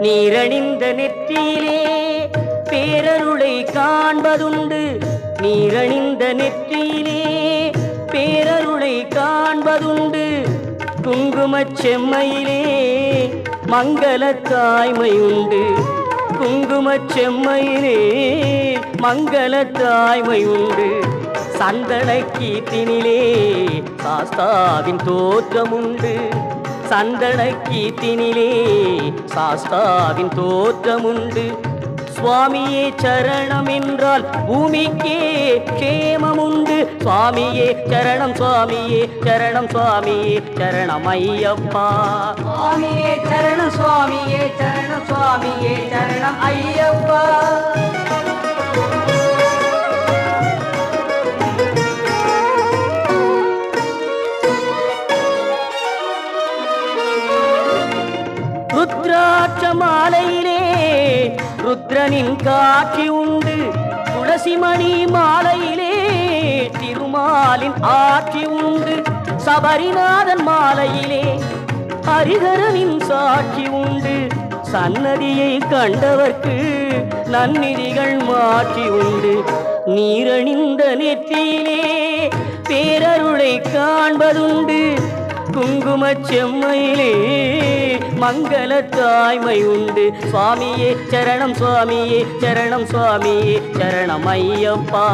நீரணிந்த நெற்றியிலே பேரருளை காண்பதுண்டு. நீரணிந்த நெற்றியிலே பேரருளை காண்பதுண்டு. குங்குமச் செம்மையிலே மங்கள தாய்மை உண்டு குங்குமச் செம்மையிலே மங்கள தாய்மை உண்டு சந்தன கீர்த்தினிலே சாஸ்தாவின் தோற்றமுண்டு. சந்தன கீர்த்தினிலே சாஸ்தாவின் தோற்றமுண்டு. சுவாமியே சரணம் என்றால் பூமிக்கே கேமமுண்டு சுவாமியே சரணம் சுவாமியே சரணம் சுவாமியே சரணம் ஐயப்பா சுவாமியே சரணம் சுவாமியே சரணம் சுவாமியே சரணம் ஐயப்பா மாலையிலே ருத்ரனின் காட்சி உண்டு. துளசிமணி மாலையிலே திருமாலின் ஆட்சி உண்டு. சபரிநாதன் மாலையிலே ஹரிஹரனின் சாட்சி உண்டு. சன்னதியை கண்டவர்க்கு நன்னிதிகள் மாற்றி உண்டு. நீரணிந்த நெற்றியிலே பேரருளை காண்பதுண்டு. குங்குமச் செம்மையிலே மங்கள தாய்மை உண்டு. சுவாமியே சரணம் சுவாமியே சரணம் சுவாமியே சரணம் ஐயப்பா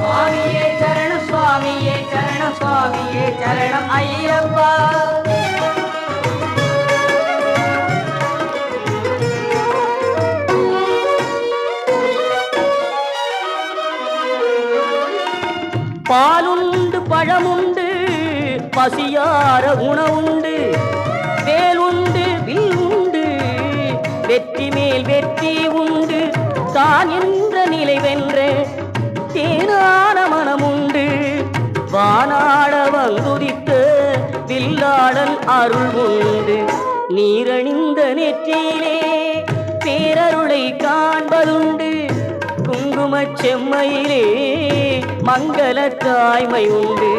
சுவாமியே சரணம் சுவாமியே சரணம் சுவாமியே சரணம் ஐயப்பா. பாலுண்டு பழமுண்டு பசியார உணவுண்டு வேலுண்டு வில் உண்டு வெற்றி மேல் வெற்றி உண்டு. தான் என்ற நிலை வென்ற தேனான மனமுண்டு. வானாட வந்துதித்த வில்லாளன் அருள் உண்டு. நீரணிந்த நெற்றியிலே பேரருளை காண்பதுண்டு. குங்குமச் செம்மையிலே மங்கள தாய்மை உண்டு.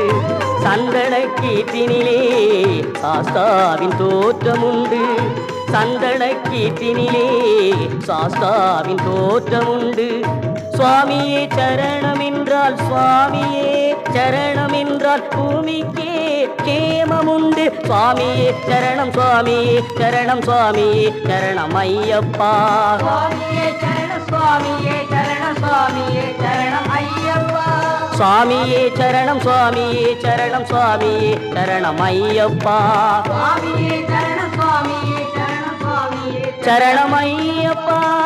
சந்தன கீர்த்தினிலே சாஸ்தாவின் தோற்றம் உண்டு சந்தன கீர்த்தினிலே சாஸ்தாவின் தோற்றம் உண்டு சுவாமியே சரணம் என்றால் சுவாமியே. சரணம் என்றால் பூமிக்கே கேமமுண்டு. சுவாமியே சரணம் சுவாமியே சரணம் சுவாமியே சரணம் ஐயப்பா. சுவாமியே சரணம் சுவாமியே சரணம் ஐயப்பா. சுவாமியே சரணம் சுவாமியே சரணம் சுவாமியே சரணம் ஐயப்பா. சுவாமியே சரணம் சுவாமியே சரணம் சுவாமியே சரணம் ஐயப்பா.